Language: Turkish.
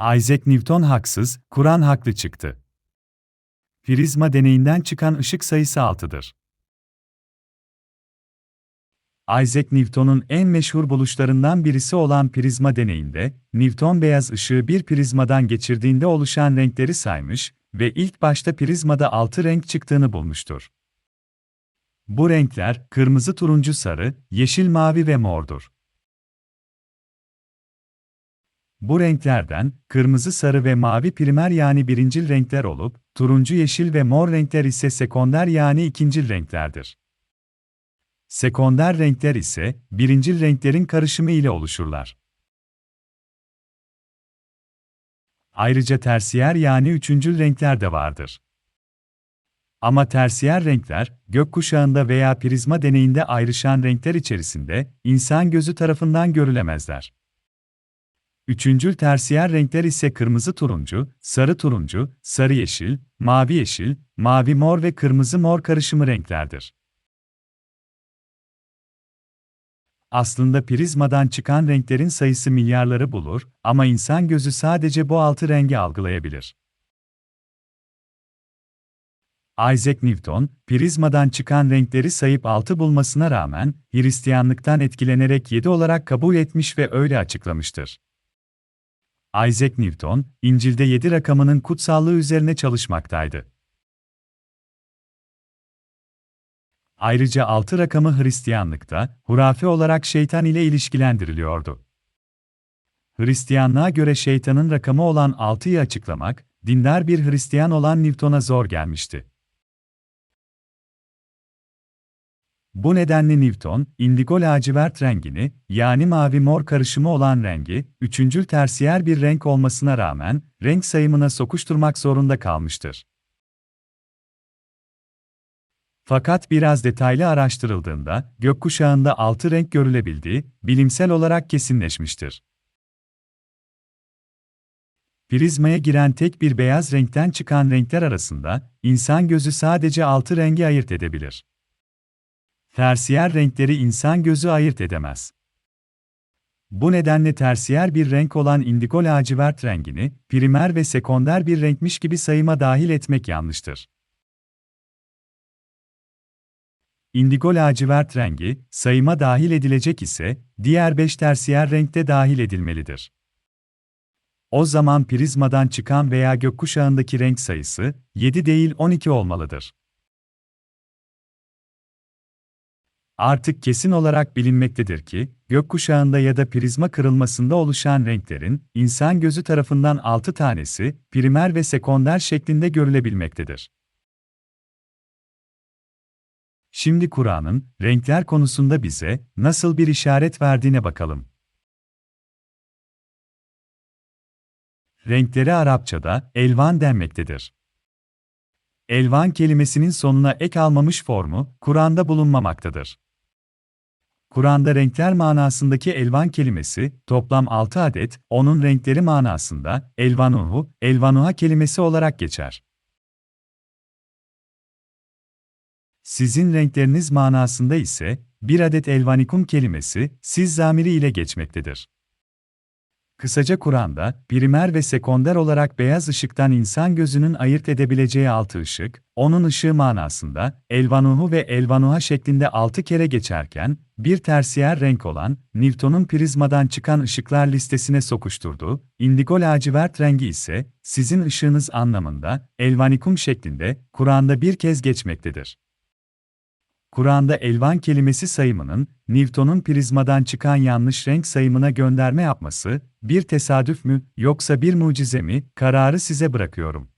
Isaac Newton haksız, Kur'an haklı çıktı. Prizma deneyinden çıkan ışık sayısı 6'dır. Isaac Newton'un en meşhur buluşlarından birisi olan prizma deneyinde, Newton beyaz ışığı bir prizmadan geçirdiğinde oluşan renkleri saymış ve ilk başta prizmada 6 renk çıktığını bulmuştur. Bu renkler kırmızı, turuncu, sarı, yeşil, mavi ve mordur. Bu renklerden, kırmızı, sarı ve mavi primer yani birincil renkler olup, turuncu, yeşil ve mor renkler ise sekonder yani ikincil renklerdir. Sekonder renkler ise, birincil renklerin karışımı ile oluşurlar. Ayrıca tersiyer yani üçüncül renkler de vardır. Ama tersiyer renkler, gökkuşağında veya prizma deneyinde ayrışan renkler içerisinde, insan gözü tarafından görülemezler. Üçüncül tersiyer renkler ise kırmızı turuncu, sarı turuncu, sarı yeşil, mavi yeşil, mavi mor ve kırmızı mor karışımı renklerdir. Aslında prizmadan çıkan renklerin sayısı milyarları bulur ama insan gözü sadece bu altı rengi algılayabilir. Isaac Newton, prizmadan çıkan renkleri sayıp altı bulmasına rağmen, Hristiyanlıktan etkilenerek yedi olarak kabul etmiş ve öyle açıklamıştır. Isaac Newton, İncil'de 7 rakamının kutsallığı üzerine çalışmaktaydı. Ayrıca 6 rakamı Hristiyanlıkta, hurafe olarak şeytan ile ilişkilendiriliyordu. Hristiyanlığa göre şeytanın rakamı olan 6'yı açıklamak, dindar bir Hristiyan olan Newton'a zor gelmişti. Bu nedenle Newton, indigo lacivert rengini, yani mavi-mor karışımı olan rengi, üçüncül tersiyer bir renk olmasına rağmen, renk sayımına sokuşturmak zorunda kalmıştır. Fakat biraz detaylı araştırıldığında, gökkuşağında altı renk görülebildiği, bilimsel olarak kesinleşmiştir. Prizmaya giren tek bir beyaz renkten çıkan renkler arasında, insan gözü sadece altı rengi ayırt edebilir. Tersiyer renkleri insan gözü ayırt edemez. Bu nedenle tersiyer bir renk olan indigo lacivert rengini, primer ve sekonder bir renkmiş gibi sayıma dahil etmek yanlıştır. Indigo lacivert rengi, sayıma dahil edilecek ise, diğer 5 tersiyer renkte dahil edilmelidir. O zaman prizmadan çıkan veya gökkuşağındaki renk sayısı, 7 değil 12 olmalıdır. Artık kesin olarak bilinmektedir ki, gökkuşağında ya da prizma kırılmasında oluşan renklerin, insan gözü tarafından 6 tanesi, primer ve sekonder şeklinde görülebilmektedir. Şimdi Kur'an'ın, renkler konusunda bize, nasıl bir işaret verdiğine bakalım. Renkleri Arapçada, elvan denmektedir. Elvan kelimesinin sonuna ek almamış formu, Kur'an'da bulunmamaktadır. Kur'an'da renkler manasındaki elvan kelimesi, toplam 6 adet, onun renkleri manasında, elvanuhu, elvanuha kelimesi olarak geçer. Sizin renkleriniz manasında ise, bir adet elvanikum kelimesi, siz zamiri ile geçmektedir. Kısaca Kur'an'da, primer ve sekonder olarak beyaz ışıktan insan gözünün ayırt edebileceği altı ışık, onun ışığı manasında, elvanuhu ve elvanuha şeklinde altı kere geçerken, bir tersiyer renk olan, Newton'un prizmadan çıkan ışıklar listesine sokuşturduğu, indigo lacivert rengi ise, sizin ışığınız anlamında, elvanikum şeklinde, Kur'an'da bir kez geçmektedir. Kur'an'da elvan kelimesi sayımının, Newton'un prizmadan çıkan yanlış renk sayımına gönderme yapması, bir tesadüf mü, yoksa bir mucize mi, kararı size bırakıyorum.